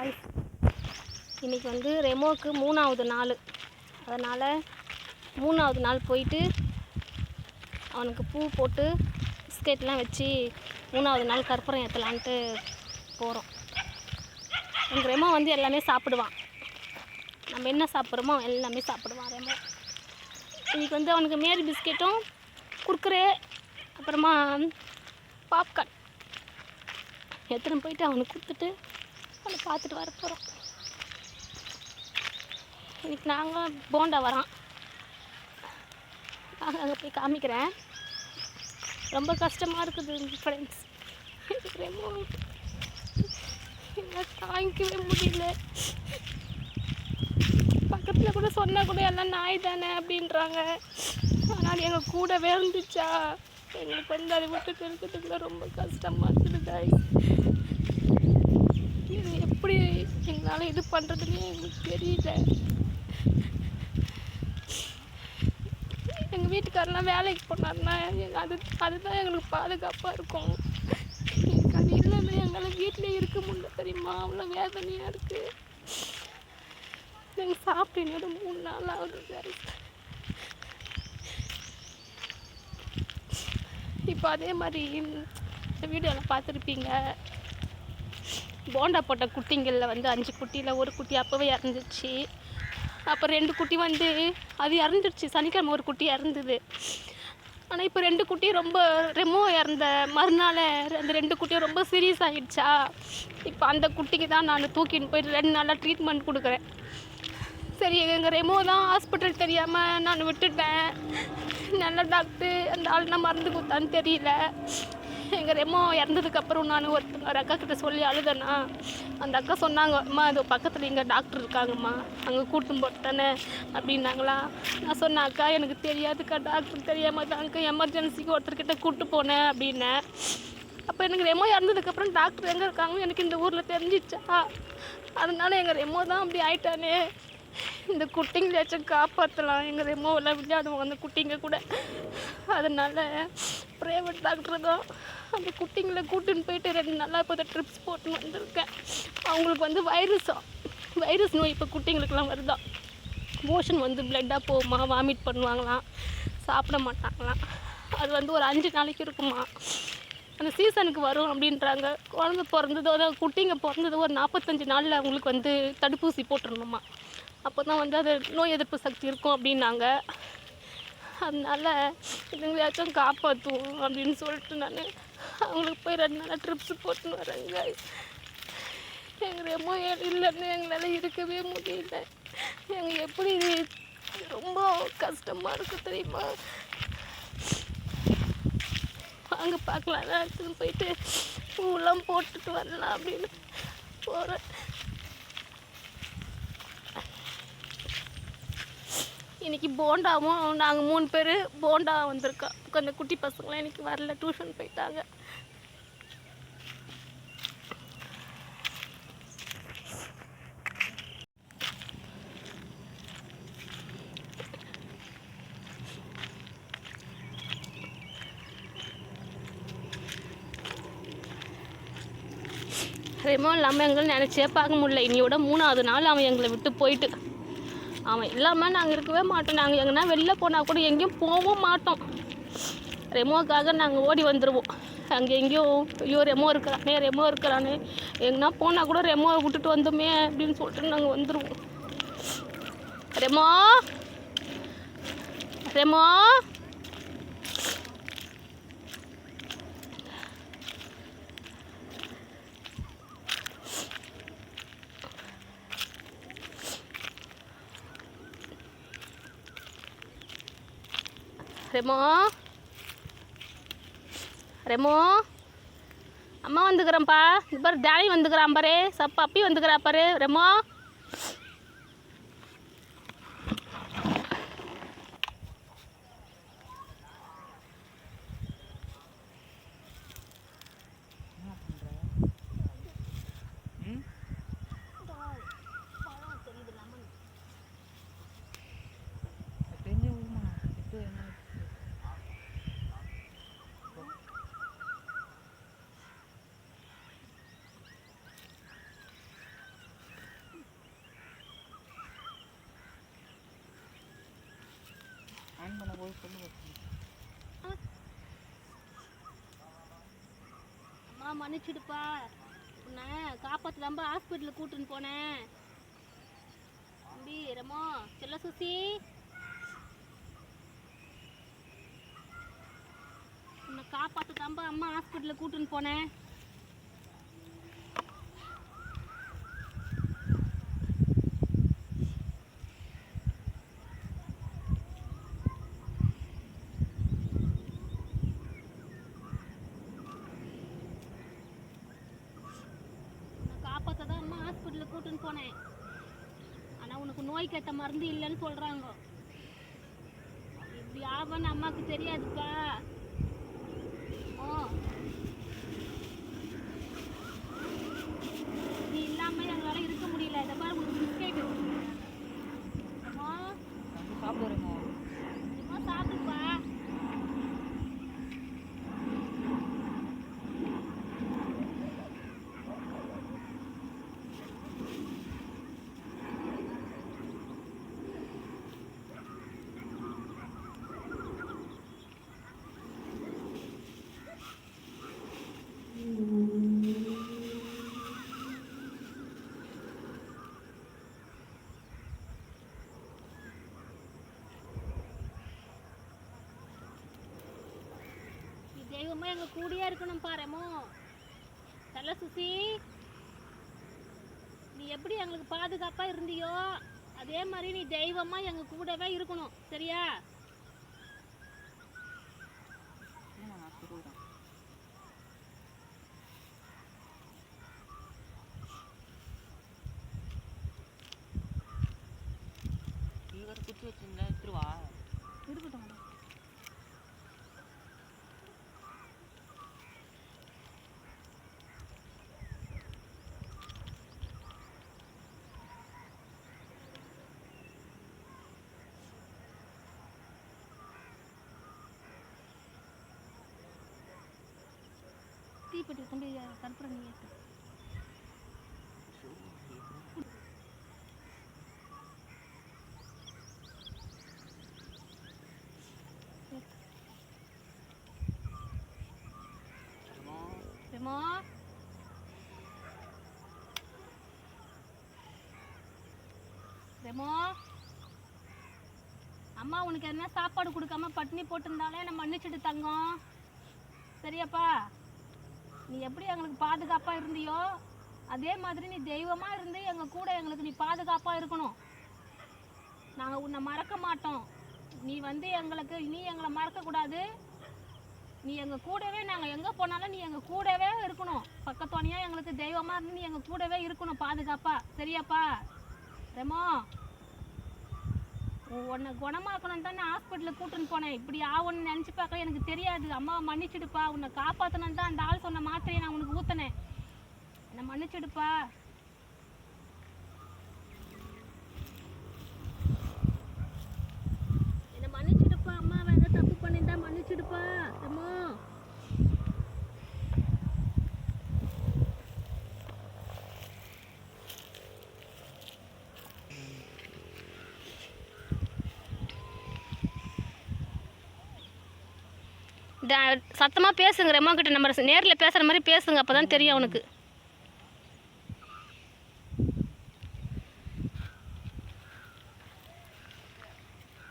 Guys இன்றைக்கி வந்து ரெமோக்கு மூணாவது நாள். அதனால் மூணாவது நாள் போயிட்டு அவனுக்கு பூ போட்டு பிஸ்கெட்லாம் வச்சு மூணாவது நாள் கற்பூரம் ஏற்றலான்ட்டு போகிறோம் எங்கள் ரெமோ வந்து எல்லாமே சாப்பிடுவான். நம்ம என்ன சாப்பிட்றோமோ அவன் எல்லாமே சாப்பிடுவான் ரெமோ. இன்றைக்கி வந்து அவனுக்கு மேரி பிஸ்கெட்டும் குர்க்குரே அப்புறமா பாப்கார்ன் எடுத்துன்னு போயிட்டு அவனுக்கு கொடுத்துட்டு அவனை பார்த்துட்டு வர போகிறோம் இன்னைக்கு நாங்கள் போண்டா வரோம். நாங்கள் அங்கே போய் காமிக்கிறேன். ரொம்ப கஷ்டமாக இருக்குது ஃப்ரெண்ட்ஸ் ரொம்ப என்னால் தாங்கிக்கவே முடியல. பக்கத்தில் கூட சொன்னால் கூட எல்லாம் நாய் தானே அப்படின்றாங்க. ஆனால் எங்கள் கூடவே இருந்துச்சா? எங்களுக்கு வந்து அதை விட்டுட்டு இருக்கிறதுக்குள்ள ரொம்ப கஷ்டமாக இருக்குது guys. இது எப்படி என்னால் இது பண்ணுறதுன்னு எங்களுக்கு தெரியல. எங்கள் வீட்டுக்காரெல்லாம் வேலைக்கு போனாருன்னா அது அதுதான் எங்களுக்கு பாதுகாப்பாக இருக்கும். எனக்கு அது இல்லைன்னா எங்களால் வீட்டிலே இருக்க முடியல தெரியுமா? அவ்வளோ வேதனையாக இருக்குது நாங்கள் சாப்பிட்டு இன்னொரு மூணு நாள் ஆகுது. இப்போ அதே மாதிரி இந்த வீடியோவில் பார்த்துருப்பீங்க. போண்டா போட்ட குட்டிங்களில் வந்து அஞ்சு குட்டியில் ஒரு குட்டி அப்போவே இறந்துச்சு. அப்போ ரெண்டு குட்டி வந்து அது இறந்துடுச்சு சனிக்கிழமை ஒரு குட்டி இறந்துது. ஆனால் இப்போ ரெண்டு குட்டி ரொம்ப ரெமோ இறந்த மறுநாள் அந்த ரெண்டு குட்டியும் ரொம்ப சீரியஸ் ஆகிடுச்சா இப்போ அந்த குட்டிக்கு தான் நான் தூக்கின்னு போயிட்டு ரெண்டு நாளாக ட்ரீட்மெண்ட் கொடுக்குறேன். சரி எங்கள் ரெமோ தான் ஹாஸ்பிட்டல் தெரியாமல் நான் விட்டுட்டேன். நல்ல டாக்டர் அந்த ஆள் நான் மருந்து கொடுத்தான்னு தெரியல. எங்கள் ரெமோ இறந்ததுக்கப்புறம் நான் ஒரு ஒரு அக்கா கிட்ட சொல்லி அழுதேன்னா அந்த அக்கா சொன்னாங்க அம்மா அது பக்கத்தில் இங்கே டாக்டர் இருக்காங்கம்மா. அங்கே கூட்டும் போட்டானே அப்படின்னாங்களா. நான் சொன்னேன் அக்கா எனக்கு தெரியாதுக்கா டாக்டர் தெரியாமல் தான்க்கா எமர்ஜென்சிக்கு ஒருத்தர்கிட்ட கூப்பிட்டு போனேன் அப்படின்னேன். அப்போ எனக்கு ரெமோ இறந்ததுக்கப்புறம் டாக்டர் எங்கே இருக்காங்கன்னு எனக்கு இந்த ஊரில் தெரிஞ்சிச்சா? அதனால எங்கள் ரெமோ தான் அப்படி ஆயிட்டானே. இந்த குட்டிங்களாச்சும் காப்பாற்றலாம் எங்கள் ரெமோவில் விளையாடுவோம் அந்த குட்டிங்க கூட. அதனால் ப்ரைவேட் டாக்டர் தான் அந்த குட்டிங்களை கூட்டின்னு போயிட்டு ரெண்டு நாளாக இப்போ ட்ரிப்ஸ் போட்டுன்னு வந்திருக்கேன். அவங்களுக்கு வந்து வைரஸா வைரஸ் நோய் இப்போ குட்டிங்களுக்கெல்லாம் வருதான் மோஷன் வந்து பிளட்டாக போகுமா? வாமிட் பண்ணுவாங்களாம் சாப்பிட மாட்டாங்களாம் அது வந்து ஒரு அஞ்சு நாளைக்கு இருக்குமா? அந்த சீசனுக்கு வரும் அப்படின்றாங்க. குழந்த பிறந்ததோ அதாவது குட்டிங்க பிறந்ததோ ஒரு நாற்பத்தஞ்சு நாளில் அவங்களுக்கு வந்து தடுப்பூசி போட்டுடணுமா? அப்போ தான் வந்து அது நோய் எதிர்ப்பு சக்தி இருக்கும் அப்படின்னாங்க. அதனால் இதுங்களையாச்சும் காப்பாற்றுவோம் அப்படின்னு சொல்லிட்டு நான் அவங்களுக்கு போய் ரெண்டு நாளாக ட்ரிப்ஸ் போட்டுன்னு வரேங்க எங்கள் ரெமோ இல்லைன்னு எங்களால் இருக்கவே முடியல. எங்கள் எப்படி இது? ரொம்ப கஷ்டமாக இருக்குது தெரியுமா? வாங்க பார்க்கலாம். எடுத்துன்னு போயிட்டு பூலாம் போட்டுட்டு வரலாம் அப்படின்னு போகிறேன் இன்னைக்கு போண்டாவும் நாங்கள் மூணு பேர் போண்டா வந்திருக்கோம். கொஞ்சம் குட்டி பசங்களாம் இன்னைக்கு வரல டியூஷன் போயிட்டாங்க. ரெமோ இல்லாமல் எங்களை நினச்சே பார்க்க முடியல. இனியோட மூணாவது நாள் அவன் எங்களை விட்டு போயிட்டு அவன் இல்லாமல் நாங்கள் இருக்கவே மாட்டோம். நாங்கள் எங்கன்னா வெளில போனால் கூட எங்கேயும் போகவும் மாட்டோம். ரெமோக்காக நாங்கள் ஓடி வந்துடுவோம் அங்கே எங்கேயோ ஐயோ ரெமோ இருக்கிறானே ரெமோ இருக்கிறானே. எங்கன்னா போனால் கூட ரெமோவை விட்டுட்டு வந்தோமே அப்படின்னு சொல்லிட்டு நாங்கள் வந்துடுவோம் ரெமோ ரெமோ ரெமோ. ரெமோ. அம்மா வந்துக்கிறேன்ப்பா. இது பாரு டேனி வந்துக்கிறான் பாரு. சப்பா அப்பி வந்துக்கிறா பாரு. ரெமோ. ஜாயின் பண்ண போது சொல்லு அம்மா மன்னிச்சிடுப்பா. உன்னை காப்பாற்று தான்பா ஹாஸ்பிட்டலுக்கு கூட்டுன்னு போனேன். தம்பி ரமோ சொல்ல சுசி. உன்னை காப்பாத்து தம்ப அம்மா ஹாஸ்பிட்டலுக்கு கூட்டுன்னு போனேன் உன்னை காப்பாற்ற தான் அம்மா ஹாஸ்பிட்டலுக்கு கூட்டின்னு போனேன் ஆனால் மருந்து இல்லைன்னு சொல்கிறாங்க இப்படி ஆகும்னு அம்மாவுக்கு தெரியாதுப்பா ஓ நீ இல்லாமல் எங்களால் இருக்க முடியல இதை பாரு உனக்கு பிஸ்கெட் அம்மா தம்பி சாப்பிடுறேமோ அம்மா சாப்பிடுப்பா நீ தெய்வமா எங்க கூடயே இருக்கணும் பாருமோ தல சுசி. நீ எப்படி எங்களுக்கு பாதுகாப்பா இருந்தியோ அதே மாதிரி நீ தெய்வமா எங்க கூடவே இருக்கணும். சரியா? நீ வேறு குத்தி வச்சிருந்தேன் எடுத்துருவா இருக்கட்டும் தீப்பெட்டி தம்பி கற்பூரம் நீ ஏற்று அம்மா உனக்கு என்ன சாப்பாடு கொடுக்காம பட்னி போட்டிருந்தாலே நம்ம மன்னிச்சுட்டு தங்கம். சரியாப்பா? நீ எப்படி எங்களுக்கு பாதுகாப்பாக இருந்தியோ அதே மாதிரி நீ தெய்வமாக இருந்து எங்கள் கூட எங்களுக்கு நீ பாதுகாப்பாக இருக்கணும். நாங்கள் உன்னை மறக்க மாட்டோம். நீ வந்து எங்களுக்கு நீ எங்களை மறக்கக்கூடாது. நீ எங்கள் கூடவே நாங்கள் எங்கே போனாலும் நீ எங்கள் கூடவே இருக்கணும். பக்கத்தோனையாக எங்களுக்கு தெய்வமாக இருந்து நீ எங்கள் கூடவே இருக்கணும் பாதுகாப்பாக சரியாப்பா? ரெமோ? உன்னை குணமாக்கணும் தான் நான் ஹாஸ்பிட்டலுக்கு கூட்டின்னு போனேன். இப்படி ஆகும்னு நினச்சி பார்க்க எனக்கு தெரியாது. அம்மாவை மன்னிச்சிடுப்பா. உன்னை காப்பாற்றணும் தான் அந்த ஆள் சொன்ன மாத்திரையை நான் உனக்கு ஊற்றினேன் என்னை மன்னிச்சிடுப்பா என்னை மன்னிச்சிடுப்பா அம்மா வேற தப்பு பண்ணியிருந்தா மன்னிச்சிடுப்பா அம்மா சத்தமாக பேசுங்க ரெம்மா கிட்ட நம்ம நேரில் பேசுகிற மாதிரி பேசுங்க அப்போ தான் தெரியும் அவனுக்கு.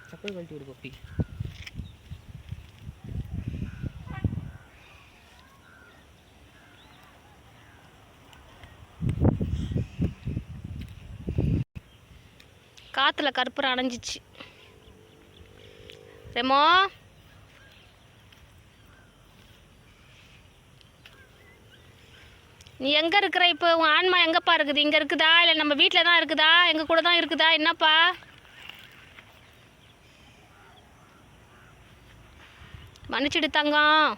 செப்பல் கழட்டி விடு பப்பி. காற்றுல கற்பூரம் அணைஞ்சிச்சு. ரெமோ நீ எங்கே இருக்கிற? இப்போ உன் ஆன்மா எங்கேப்பா இருக்குது? இங்கே இருக்குதா? இல்லை நம்ம வீட்டில் தான் இருக்குதா? எங்கள் கூட தான் இருக்குதா? என்னப்பா? மன்னிச்சிடு தங்கம்.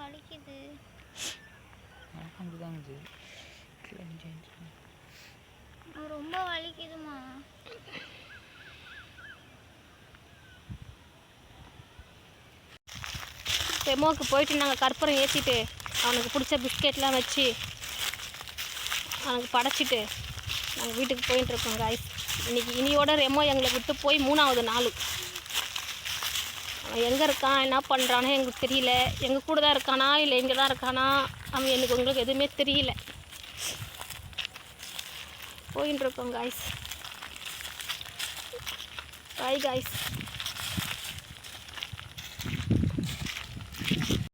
வலிக்குது ரொம்ப வலிக்குதுமா ரெமோவுக்கு போயிட்டு நாங்கள் கற்பூரம் ஏற்றிட்டு அவனுக்கு பிடிச்ச பிஸ்கெட்லாம் வச்சு அவனுக்கு படைச்சிட்டு நாங்கள் வீட்டுக்கு போயிட்டு இருக்கோம் காய்ஸ் இன்றைக்கி இனியோட ரெமோ எங்களை விட்டு போய் மூணாவது நாள். அவன் எங்கே இருக்கான் என்ன பண்ணுறானோ எங்களுக்கு தெரியல. எங்கள் கூட தான் இருக்கானா இல்லை எங்கே தான் இருக்கானா அவன் எனக்கு உங்களுக்கு எதுவுமே தெரியல. போயின்னு இருக்கோம் காய்ஸ் பாய் காய்ஸ்